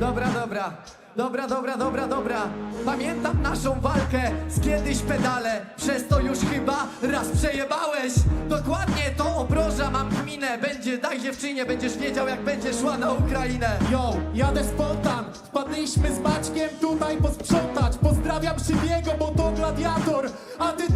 Dobra, dobra. Dobra, dobra, dobra, dobra. Pamiętam naszą walkę z kiedyś pedale. Przez to już chyba raz przejebałeś. Dokładnie to obroża mam kminę. Będzie daj dziewczynie, będziesz wiedział jak będzie szła na Ukrainę. Yo, jadę spontan Wpadliśmy z Maćkiem tutaj posprzątać Pozdrawiam Szybiego, bo to gladiator A ty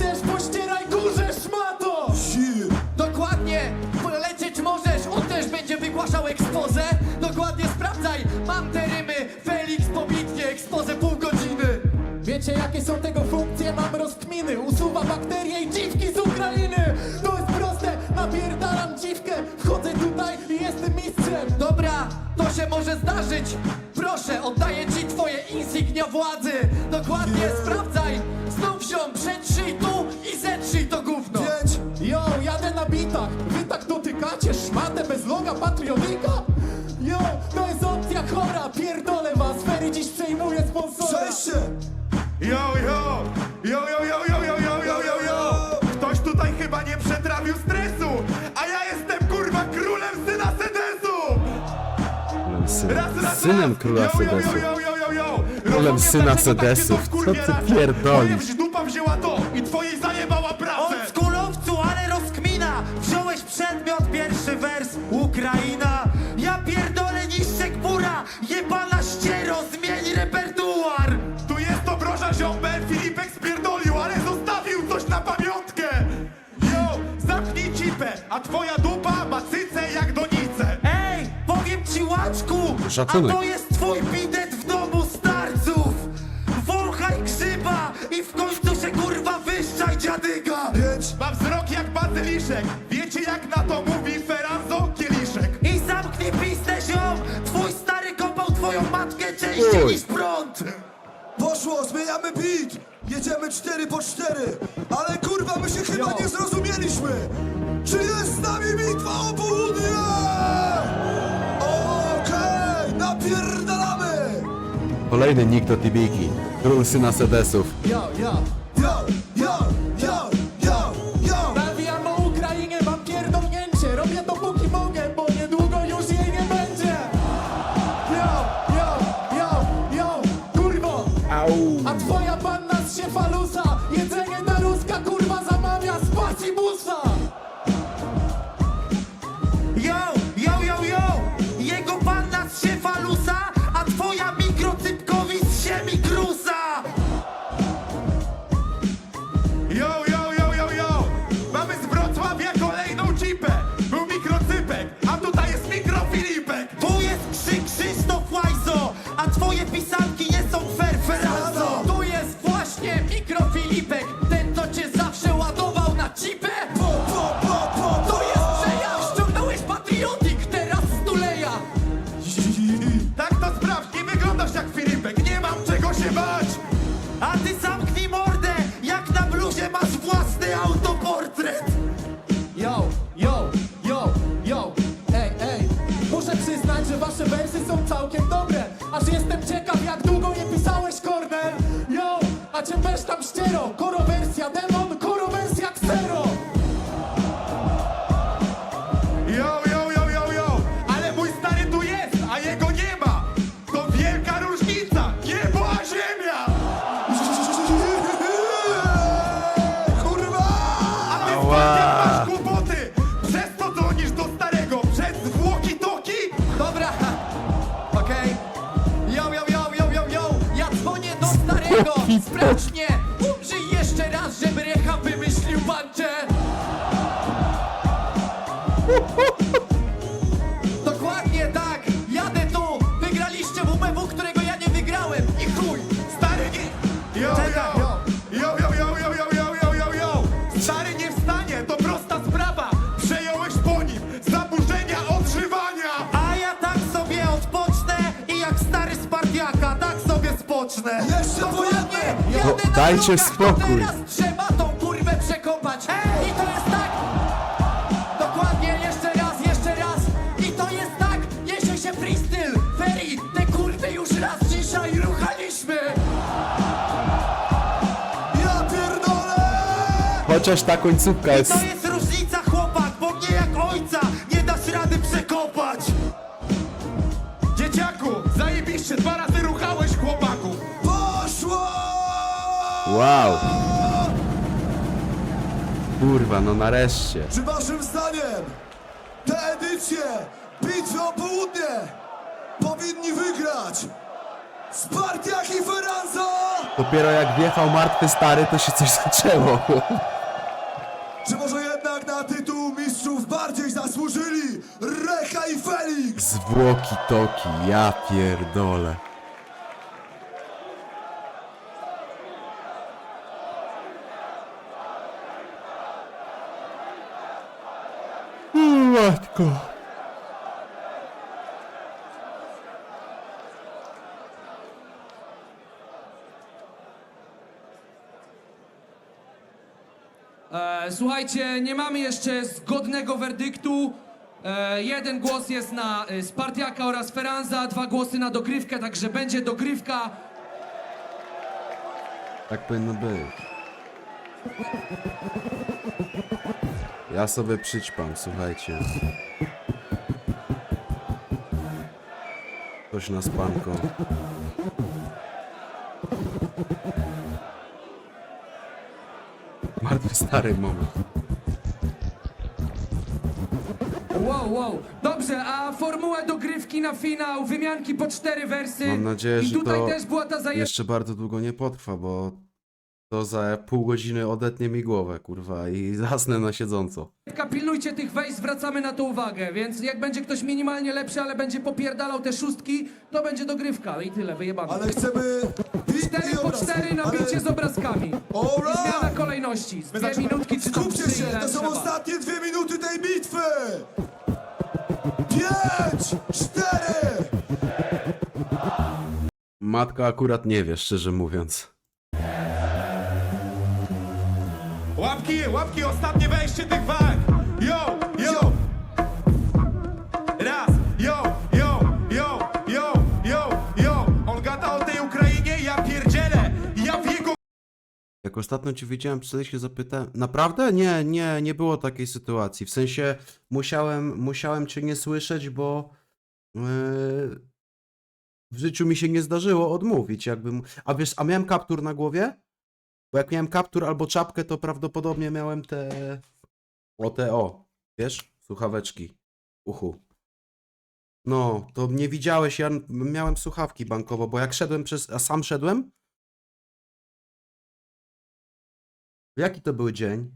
Wiecie jakie są tego funkcje? Mam rozkminy Usuwa bakterie i dziwki z Ukrainy To jest proste, napierdalam dziwkę Wchodzę tutaj i jestem mistrzem Dobra, to się może zdarzyć. Proszę, oddaję ci twoje insygnia władzy. Dokładnie sprawdzaj. Raz, synem raz. króla yo. Królem syna tak Sedesów. Co ty pierdolisz? Dupa wzięła to i twojej zajebała pracę! Od skulowcu, ale rozkmina Wziąłeś przedmiot, pierwszy wers Ukraina Ja pierdolę niszczek bura Jebana ściero, zmień repertuar Tu jest obroża ziombel, Filipek spierdolił, ale zostawił coś na pamiątkę! Yo, zamknij cipę, a twoja dupa Szacunek. A to jest twój bidet w domu starców Wąchaj grzyba i w końcu się kurwa wyszczaj dziadyga Ma wzrok jak bazyliszek, wiecie jak na to mówi Ferranzo Kieliszek? I zamknij pistę ziom Twój stary kopał twoją matkę częściej Uj. niż prąd Poszło, zmieniamy beat! Jedziemy 4 po 4 Ale kurwa, my się chyba nie zrozumieliśmy! Czy jest z nami bitwa o południe? Kolejny nick do Tibiki. Król syna Sedesów. Yo, yo Yo, zatrzymać, a ty sam spocznę! Jeszcze po jednej! Jadę na dajcie drogach, spokój. Teraz trzeba tą kurwę przekopać. I to jest tak. Dokładnie, jeszcze raz, jeszcze raz. I to jest tak. Niesie się freestyle. Ferry, te kurwy już raz dzisiaj ruchaliśmy. Ja pierdolę! Chociaż ta końcówka jest... Wow. Kurwa, no nareszcie. Czy waszym zdaniem tę edycję Bitwy o Południe powinni wygrać Spartiak i Feranza? Dopiero jak wjechał martwy stary, to się coś zaczęło. Czy może jednak na tytuł mistrzów bardziej zasłużyli Recha i Felix? Zwłoki toki, ja pierdolę. O, matko. E, słuchajcie, nie mamy jeszcze zgodnego werdyktu. E, jeden głos jest na e, Spartiaka oraz Feranza, dwa głosy na dogrywkę, także będzie dogrywka. Tak powinno być. Ja sobie przyćpam, słuchajcie. Coś na spanko. Martwy stary moment. Wow, wow. Dobrze, a formułę dogrywki na finał, wymianki po cztery wersy. Mam nadzieję, I że tutaj to też była ta zajęta. jeszcze bardzo długo nie potrwa, bo to za pół godziny odetnie mi głowę, kurwa, i zasnę na siedząco. Pilnujcie tych wejść, zwracamy na to uwagę, więc jak będzie ktoś minimalnie lepszy, ale będzie popierdalał te szóstki, to będzie dogrywka i tyle, wyjebane. Ale chcemy bit Cztery i po obrazki. cztery na Ale bicie z obrazkami. I zmiana kolejności. Z dwie minutki czy tam Skupcie trzy, się, ile to są trzeba. ostatnie dwie minuty tej bitwy! Pięć, cztery! Matka akurat nie wie, szczerze mówiąc. Łapki, łapki, ostatnie wejście tych walk! Yo, yo! Raz, yo, yo, yo, yo, yo, yo! On gada o tej Ukrainie, ja pierdzielę! Ja w jego Jak ostatnio cię widziałem, wtedy się zapytałem. Naprawdę? Nie, nie, nie było takiej sytuacji. W sensie musiałem, musiałem cię nie słyszeć, bo yy, w życiu mi się nie zdarzyło odmówić. Jakbym, a wiesz, a miałem kaptur na głowie? Bo jak miałem kaptur albo czapkę, to prawdopodobnie miałem te. O te o. Wiesz? Słuchaweczki. Uchu. No, to nie widziałeś, ja miałem słuchawki bankowo, bo jak szedłem przez. A sam szedłem? Jaki to był dzień?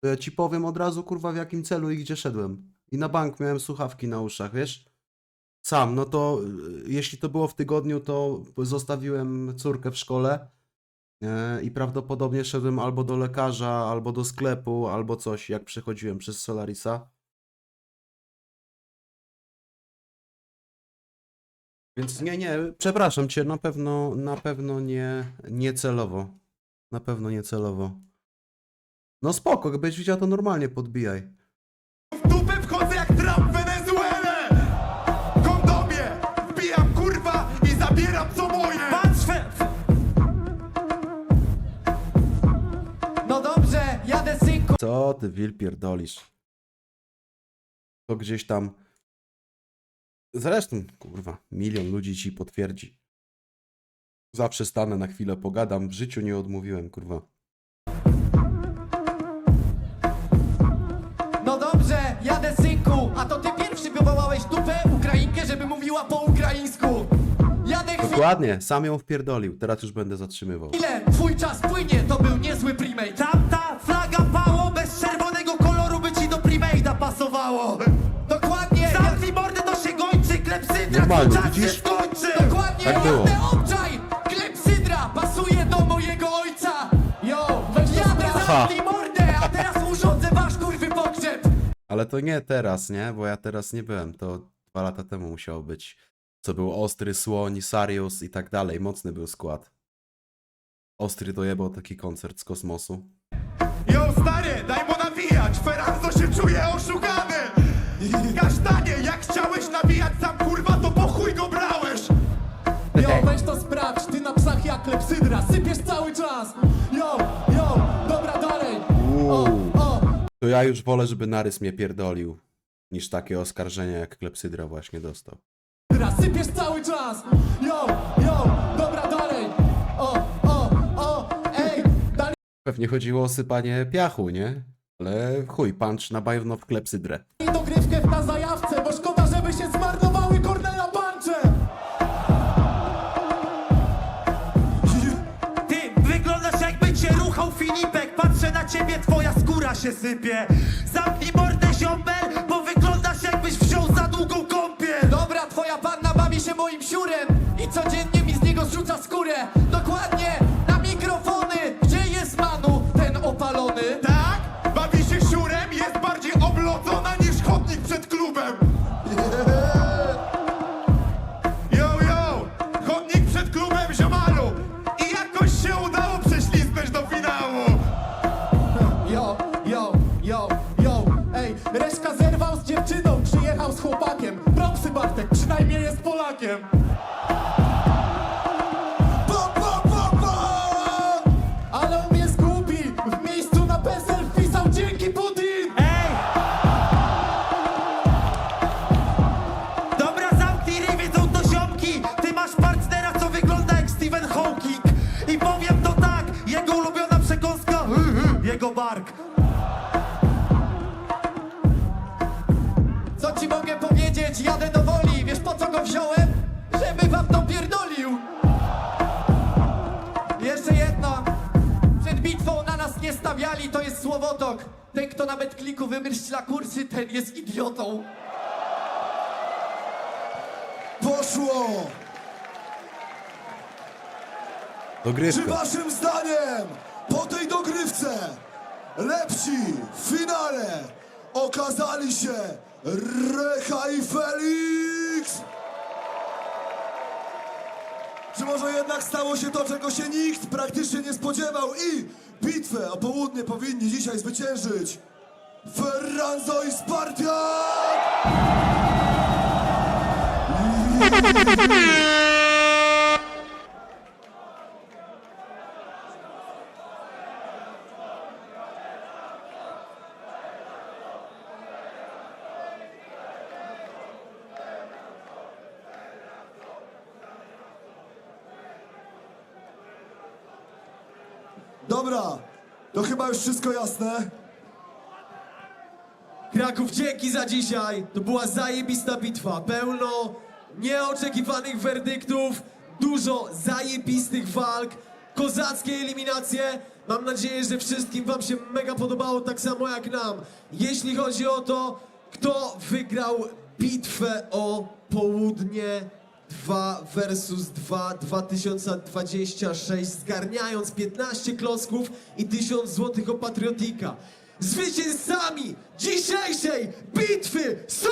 To ja ci powiem od razu, kurwa, w jakim celu i gdzie szedłem. I na bank miałem słuchawki na uszach, wiesz? Sam, no to y, jeśli to było w tygodniu, to zostawiłem córkę w szkole i prawdopodobnie szedłem albo do lekarza, albo do sklepu, albo coś, jak przechodziłem przez Solarisa. Więc nie, nie, przepraszam cię, na pewno, na pewno nie, nie celowo. Na pewno nie celowo. No spoko, jakbyś widział to normalnie podbijaj. Co ty Wil pierdolisz? To gdzieś tam... Zresztą, kurwa, milion ludzi ci potwierdzi. Zawsze stanę na chwilę, pogadam. W życiu nie odmówiłem, kurwa. No dobrze, jadę synku. A to ty pierwszy wywołałeś dupę Ukrainkę, żeby mówiła po ukraińsku. Jadę Dokładnie, sam ją wpierdolił. Teraz już będę zatrzymywał. chwilę, twój czas płynie, to był niezły primate. Tamta pasowało! Dokładnie, Zamknij mordę, to się gończy, klepsydra, Normalnie, czas widzisz? się skończy! dokładnie, Tak było. jadę obczaj. Klepsydra pasuje do mojego ojca. Yo, Jadę zamknij mordę, a teraz urządzę wasz kurwy pogrzeb. Ale to nie teraz, nie? Bo ja teraz nie byłem. To dwa lata temu musiało być. Co był Ostry, Słoń, Sarius i tak dalej. Mocny był skład. Ostry dojebał taki koncert z kosmosu. Yo stary, daj mu nawijać! Feranzo się czuje oszukany! Kasztanie, jak chciałeś nawijać sam kurwa, to po chuj go brałeś! Yo, weź to sprawdź, ty na psach jak klepsydra, sypiesz cały czas! Yo, yo, dobra, dalej! O, o, To ja już wolę, żeby Narys mnie pierdolił, niż takie oskarżenia jak Klepsydra właśnie dostał. Sypiesz cały czas! Yo, yo, dobra, dalej! O, Pewnie chodziło o sypanie piachu, nie? Ale chuj, punch na bajowno w klepsydrę. I dogrywkę na zajawce, bo szkoda, żeby się zmarnowały Cornela Puncze! Ty wyglądasz jakby cię ruchał Filipek Patrzę na ciebie, twoja skóra się sypie Zamknij mordę ziombel, bo wyglądasz jakbyś wziął za długą kąpiel Dobra, twoja panna bawi się moim siurem i codziennie mi z niego zrzuca skórę. Słowotok. Ten, kto nawet kliku wymyśla kursy, ten jest idiotą. Poszło! Czy Dogrywka. waszym zdaniem po tej dogrywce lepsi w finale okazali się Recha i Felix? Czy może jednak stało się to, czego się nikt praktycznie nie spodziewał i bitwę o południe powinni dzisiaj zwyciężyć Ferranzo i Spartiak? Dobra, to chyba już wszystko jasne. Kraków, dzięki za dzisiaj. To była zajebista bitwa. Pełno nieoczekiwanych werdyktów, dużo zajebistych walk, kozackie eliminacje. Mam nadzieję, że wszystkim Wam się mega podobało, tak samo jak nam. Jeśli chodzi o to, kto wygrał bitwę o południe 2 versus 2 2026, zgarniając 15 klocków i 1000 złotych o Patriotika. Zwycięzcami dzisiejszej bitwy są...